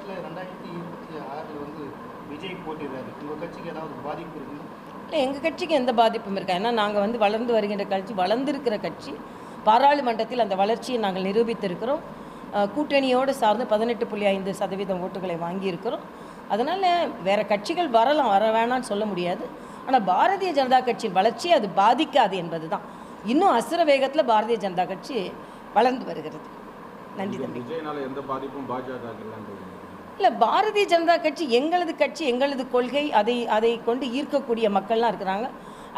தமிழ்நாட்டில் ரெண்டாயிரத்தி இருபத்தி ஆறில் வந்து விஜய் போட்டிடுறாரு உங்கள் கட்சிக்கு ஏதாவது பாதிப்பு இருக்குன்னா இல்லை எங்கள் கட்சிக்கு எந்த பாதிப்பும் இருக்கா? ஏன்னா நாங்கள் வந்து வளர்ந்து வருகின்ற கட்சி வளர்ந்திருக்கிற கட்சி பாராளுமன்றத்தில் அந்த வளர்ச்சியை நாங்கள் நிரூபித்திருக்கிறோம். கூட்டணியோடு சார்ந்து பதினெட்டு புள்ளி ஐந்து சதவீதம் ஓட்டுகளை வாங்கியிருக்கிறோம். அதனால் வேறு கட்சிகள் வரலாம் வர வேணாம்னு சொல்ல முடியாது. ஆனால் பாரதிய ஜனதா கட்சியின் வளர்ச்சியை அது பாதிக்காது என்பது தான் இன்னும் அசுர வேகத்தில் பாரதிய ஜனதா கட்சி வளர்ந்து வருகிறது. நன்றி தம்பி. விஜயனால எந்த பாதிப்பும் பாஜக இல்லைன்றது இல்லை பாரதிய ஜனதா கட்சி எங்களது கட்சி எங்களது கொள்கை அதை அதை கொண்டு ஈர்க்கக்கூடிய மக்கள்லாம் இருக்கிறாங்க.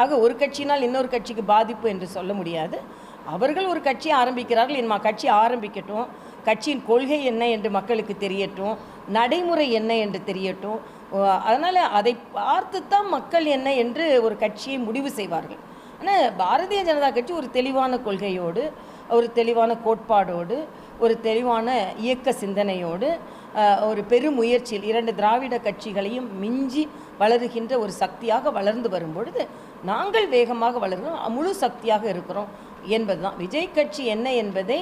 ஆக ஒரு கட்சினால் இன்னொரு கட்சிக்கு பாதிப்பு என்று சொல்ல முடியாது. அவர்கள் ஒரு கட்சியை ஆரம்பிக்கிறார்கள். என் கட்சி ஆரம்பிக்கட்டும். கட்சியின் கொள்கை என்ன என்று மக்களுக்கு தெரியட்டும். நடைமுறை என்ன என்று தெரியட்டும். அதனால் அதை பார்த்து தான் மக்கள் என்ன என்று ஒரு கட்சியை முடிவு செய்வார்கள். ஆனால் பாரதிய ஜனதா கட்சி ஒரு தெளிவான கொள்கையோடு ஒரு தெளிவான கோட்பாடோடு ஒரு தெளிவான இயக்க சிந்தனையோடு ஒரு பெருமுயற்சியில் இரண்டு திராவிட கட்சிகளையும் மிஞ்சி வளருகின்ற ஒரு சக்தியாக வளர்ந்து வரும்பொழுது நாங்கள் வேகமாக வளர்கிறோம் முழு சக்தியாக இருக்கிறோம் என்பதுதான். விஜய் கட்சி என்ன என்பதை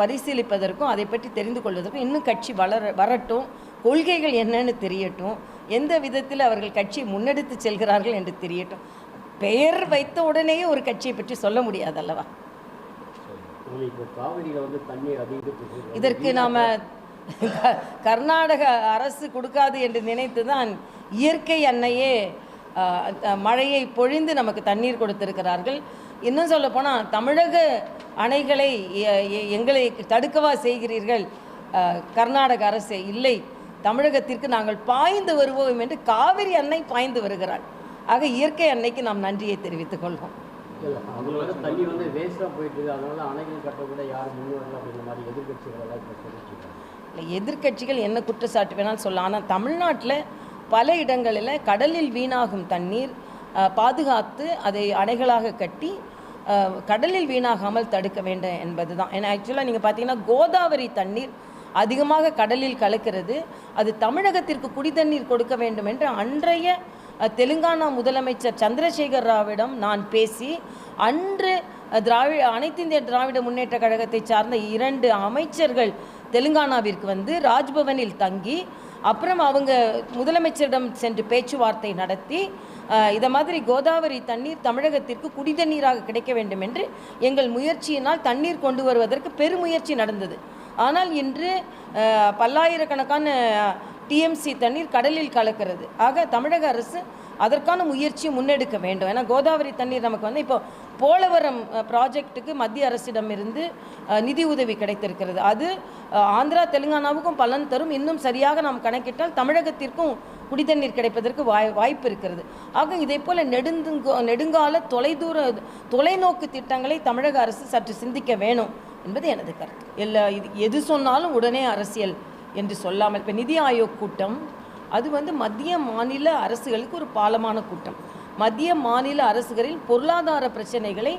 பரிசீலிப்பதற்கும் அதை பற்றி தெரிந்து கொள்வதற்கும் இன்னும் கட்சி வளர வரட்டும் கொள்கைகள் என்னன்னு தெரியட்டும் எந்த விதத்தில் அவர்கள் கட்சியை முன்னெடுத்து செல்கிறார்கள் என்று தெரியட்டும். பெயர் வைத்த உடனேயே ஒரு கட்சியை பற்றி சொல்ல முடியாது அல்லவா இதற்கு நாம் கர்நாடக அரசு கொடுக்காது என்று நினைத்து தான் இயற்கை அன்னையே மழையை பொழிந்து நமக்கு தண்ணீர் கொடுத்திருக்கிறார்கள். இன்னும் சொல்ல போனால் தமிழக அணைகளை எங்களை தடுக்கவா செய்கிறீர்கள்? கர்நாடக அரசு இல்லை. தமிழகத்திற்கு நாங்கள் பாய்ந்து வருவோம் என்று காவிரி அன்னை பாய்ந்து வருகிறாள். ஆக இயற்கை அன்னைக்கு நாம் நன்றியை தெரிவித்துக் கொள்வோம். தண்ணி வந்து வேஸ்ட்டாக போயிட்டு இருக்கு. அதனால அணைகள் கட்ட கூட யாரும் முன் வரல அப்படிங்கிற மாதிரி எதிர்கட்சிகள் எல்லாம் இப்போ சொல்லிட்டு இல்லை எதிர்க்கட்சிகள் என்ன குற்றச்சாட்டு வேணாலும் சொல்லலாம். ஆனால் தமிழ்நாட்டில் பல இடங்களில் கடலில் வீணாகும் தண்ணீர் பாதுகாத்து அதை அணைகளாக கட்டி கடலில் வீணாகாமல் தடுக்க வேண்டும் என்பது தான் ஏன்னா ஆக்சுவலாக நீங்கள் பார்த்தீங்கன்னா கோதாவரி தண்ணீர் அதிகமாக கடலில் கலக்கிறது. அது தமிழகத்திற்கு குடி தண்ணீர் கொடுக்க வேண்டும் என்று அன்றைய தெலுங்கானா முதலமைச்சர் சந்திரசேகர் ராவிடம் நான் பேசி அன்று திராவிட அனைத்து இந்திய திராவிட முன்னேற்ற கழகத்தை சார்ந்த இரண்டு அமைச்சர்கள் தெலுங்கானாவிற்கு வந்து ராஜ்பவனில் தங்கி அப்புறம் அவங்க முதலமைச்சரிடம் சென்று பேச்சுவார்த்தை நடத்தி இதை மாதிரி கோதாவரி தண்ணீர் தமிழகத்திற்கு குடிதண்ணீராக கிடைக்க வேண்டும் என்று எங்கள் முயற்சியினால் தண்ணீர் கொண்டு வருவதற்கு பெருமுயற்சி நடந்தது. ஆனால் இன்று பல்லாயிரக்கணக்கான டிஎம்சி தண்ணீர் கடலில் கலக்கிறது. ஆக தமிழக அரசு அதற்கான முயற்சியை முன்னெடுக்க வேண்டும். ஏன்னா கோதாவரி தண்ணீர் நமக்கு வந்து இப்போ போலவரம் ப்ராஜெக்ட்டுக்கு மத்திய அரசிடமிருந்து இருந்து நிதி உதவி கிடைத்திருக்கிறது. அது ஆந்திரா தெலுங்கானாவுக்கும் பலன் தரும். இன்னும் சரியாக நாம் கணக்கிட்டால் தமிழகத்திற்கும் குடிதண்ணீர் கிடைப்பதற்கு வாய் வாய்ப்பு இருக்கிறது. ஆக இதே போல் நெடுந்துங்கோ நெடுங்கால தொலைதூர தொலைநோக்கு திட்டங்களை தமிழக அரசு சற்று சிந்திக்க வேணும் என்பது எனது கருத்து. எல்லா இது எது சொன்னாலும் உடனே அரசியல் என்று சொல்லாமல் இப்போ நிதி ஆயோக் கூட்டம் அது வந்து மத்திய மாநில அரசுகளுக்கு ஒரு பாலமான கூட்டம். மத்திய மாநில அரசுகளின் பொருளாதார பிரச்சனைகளை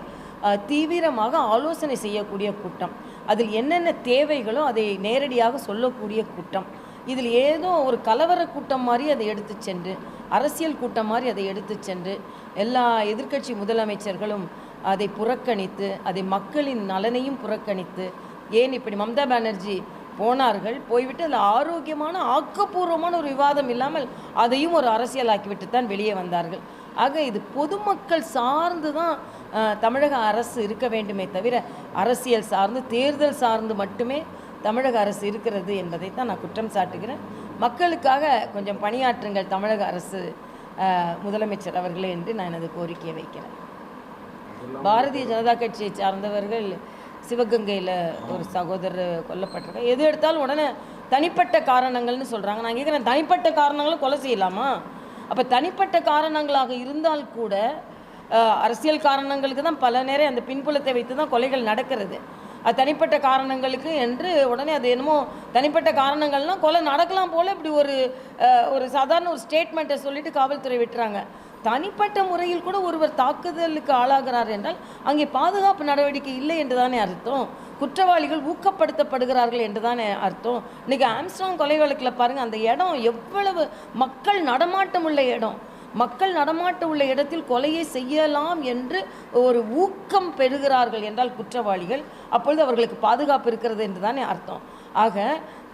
தீவிரமாக ஆலோசனை செய்யக்கூடிய கூட்டம். அதில் என்னென்ன தேவைகளோ அதை நேரடியாக சொல்லக்கூடிய கூட்டம். இதில் ஏதோ ஒரு கலவர கூட்டம் மாதிரி அதை எடுத்து சென்று அரசியல் கூட்டம் மாதிரி அதை எடுத்து சென்று எல்லா எதிர்க்கட்சி முதலமைச்சர்களும் அதை புறக்கணித்து அதை மக்களின் நலனையும் புறக்கணித்து ஏன் இப்படி மம்தா பானர்ஜி போனார்கள் போய்விட்டு அதில் ஆரோக்கியமான ஆக்கப்பூர்வமான ஒரு விவாதம் இல்லாமல் அதையும் ஒரு அரசியலாக்கிவிட்டு தான் வெளியே வந்தார்கள். ஆக இது பொதுமக்கள் சார்ந்து தான் தமிழக அரசு இருக்க வேண்டுமே தவிர அரசியல் சார்ந்து தேர்தல் சார்ந்து மட்டுமே தமிழக அரசு இருக்கிறது என்பதை தான் நான் குற்றம் சாட்டுகிறேன். மக்களுக்காக கொஞ்சம் பணியாற்றுங்கள் தமிழக அரசு முதலமைச்சர் அவர்களே என்று நான் எனது கோரிக்கையை வைக்கிறேன். பாரதிய ஜனதா கட்சியை சார்ந்தவர்கள் சிவகங்கையில் ஒரு சகோதரர் கொல்லப்பட்டிருக்காங்க எது எடுத்தாலும் உடனே தனிப்பட்ட காரணங்கள்னு சொல்கிறாங்க நான் கேட்குறேன் தனிப்பட்ட காரணங்களும் கொலை செய்யலாமா? அப்போ தனிப்பட்ட காரணங்களாக இருந்தால் கூட அரசியல் காரணங்களுக்கு தான் பல நேரம் அந்த பின்புலத்தை வைத்து தான் கொலைகள் நடக்கிறது. அது தனிப்பட்ட காரணங்களுக்கு என்று உடனே அது என்னமோ தனிப்பட்ட காரணங்கள்லாம் கொலை நடக்கலாம் போல் இப்படி ஒரு ஒரு சாதாரண ஒரு ஸ்டேட்மெண்ட்டை சொல்லிட்டு காவல்துறை விட்டுறாங்க. தனிப்பட்ட முறையில் கூட ஒருவர் தாக்குதலுக்கு ஆளாகிறார் என்றால் அங்கே பாதுகாப்பு நடவடிக்கை இல்லை என்று தானே அர்த்தம். குற்றவாளிகள் ஊக்கப்படுத்தப்படுகிறார்கள் என்றுதானே அர்த்தம். இன்னைக்கு ஆம்ஸ்ட்ராங் கொலை வழக்கில் பாருங்கள் அந்த இடம் எவ்வளவு மக்கள் நடமாட்டம் உள்ள இடம். மக்கள் நடமாட்டம் உள்ள இடத்தில் கொலையை செய்யலாம் என்று ஒரு ஊக்கம் பெறுகிறார்கள் என்றால் குற்றவாளிகள் அப்பொழுது அவர்களுக்கு பாதுகாப்பு இருக்கிறது என்று தானே அர்த்தம். ஆக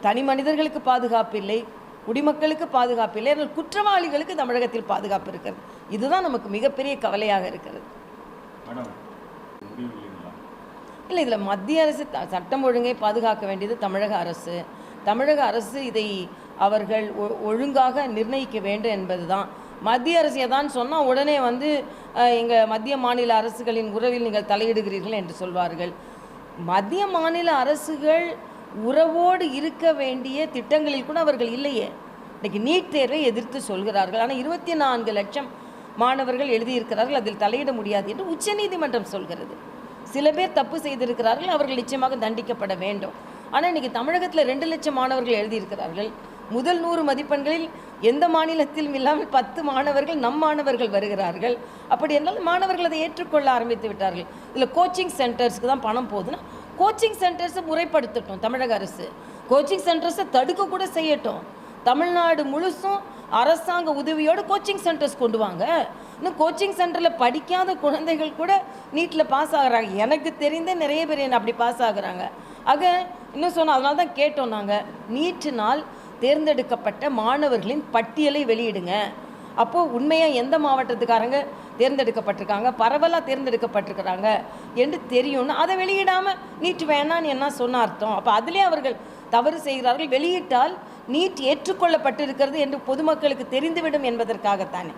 தனி மனிதர்களுக்கு பாதுகாப்பு இல்லை குடிமக்களுக்கு பாதுகாப்பு இல்லை ஆனால் குற்றவாளிகளுக்கு தமிழகத்தில் பாதுகாப்பு இருக்கிறது. இதுதான் நமக்கு மிகப்பெரிய கவலையாக இருக்கிறது. இல்லை இதில் மத்திய அரசு சட்டம் ஒழுங்கை பாதுகாக்க வேண்டியது தமிழக அரசு. தமிழக அரசு இதை அவர்கள் ஒழுங்காக நிர்ணயிக்க வேண்டும் என்பதுதான். மத்திய அரசு எதான்னு சொன்னால் உடனே வந்து எங்கள் மத்திய மாநில அரசுகளின் உறவில் நீங்கள் தலையிடுகிறீர்கள் என்று சொல்வார்கள். மத்திய மாநில அரசுகள் உறவோடு இருக்க வேண்டிய திட்டங்களில் கூட அவர்கள் இல்லையே. இன்னைக்கு நீட் தேர்வை எதிர்த்து சொல்கிறார்கள். ஆனால் இருபத்தி நான்கு லட்சம் மாணவர்கள் எழுதியிருக்கிறார்கள். அதில் தலையிட முடியாது என்று உச்சநீதிமன்றம் சொல்கிறது. சில பேர் தப்பு செய்திருக்கிறார்கள். அவர்கள் நிச்சயமாக தண்டிக்கப்பட வேண்டும். ஆனால் இன்னைக்கு தமிழகத்தில் ரெண்டு லட்சம் மாணவர்கள் எழுதியிருக்கிறார்கள். முதல் நூறு மதிப்பெண்களில் எந்த மாநிலத்திலும் இல்லாமல் பத்து மாணவர்கள் நம் மாணவர்கள் வருகிறார்கள். அப்படி என்றால் மாணவர்கள் அதை ஏற்றுக்கொள்ள ஆரம்பித்து விட்டார்கள். இதில் கோச்சிங் சென்டர்ஸ்க்கு தான் பணம் போகுதுன்னா கோச்சிங் சென்டர்ஸை முறைப்படுத்தட்டும் தமிழக அரசு. கோச்சிங் சென்டர்ஸை தடுக்க கூட செய்யட்டும். தமிழ்நாடு முழுசும் அரசாங்க உதவியோடு கோச்சிங் சென்டர்ஸ் கொண்டு வாங்க. இன்னும் கோச்சிங் சென்டரில் படிக்காத குழந்தைகள் கூட நீட்டில் பாஸ் ஆகுறாங்க. எனக்கு தெரிந்த நிறைய பேர் என்ன அப்படி பாஸ் ஆகுறாங்க. ஆக இன்னும் சொன்னால் அதனால தான் கேட்டோம் நாங்கள் நீட்டினால் தேர்ந்தெடுக்கப்பட்ட மாணவர்களின் பட்டியலை வெளியிடுங்க. அப்போது உண்மையாக எந்த மாவட்டத்துக்காரங்க தேர்ந்தெடுக்கப்பட்டிருக்காங்க? பரவலாக தேர்ந்தெடுக்கப்பட்டிருக்கிறாங்க என்று தெரியும்னு அதை வெளியிடாமல் நீட் வேணான்னு என்ன சொன்ன அர்த்தம்? அப்போ அதிலே அவர்கள் தவறு செய்கிறார்கள். வெளியிட்டால் நீட் ஏற்றுக்கொள்ளப்பட்டிருக்கிறது என்று பொதுமக்களுக்கு தெரிந்துவிடும் என்பதற்காகத்தானே.